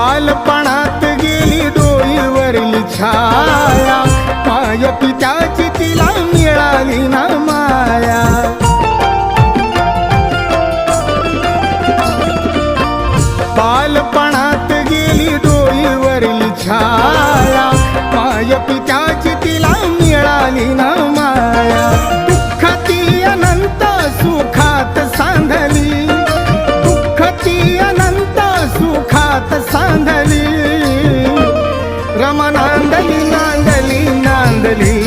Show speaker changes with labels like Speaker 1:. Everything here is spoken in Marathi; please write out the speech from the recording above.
Speaker 1: बालपणात गेली डोईवरली छाया. माझ्या पित्याची तिला मिळाली ना माया. बालपणात नांदली नांदली नांदली.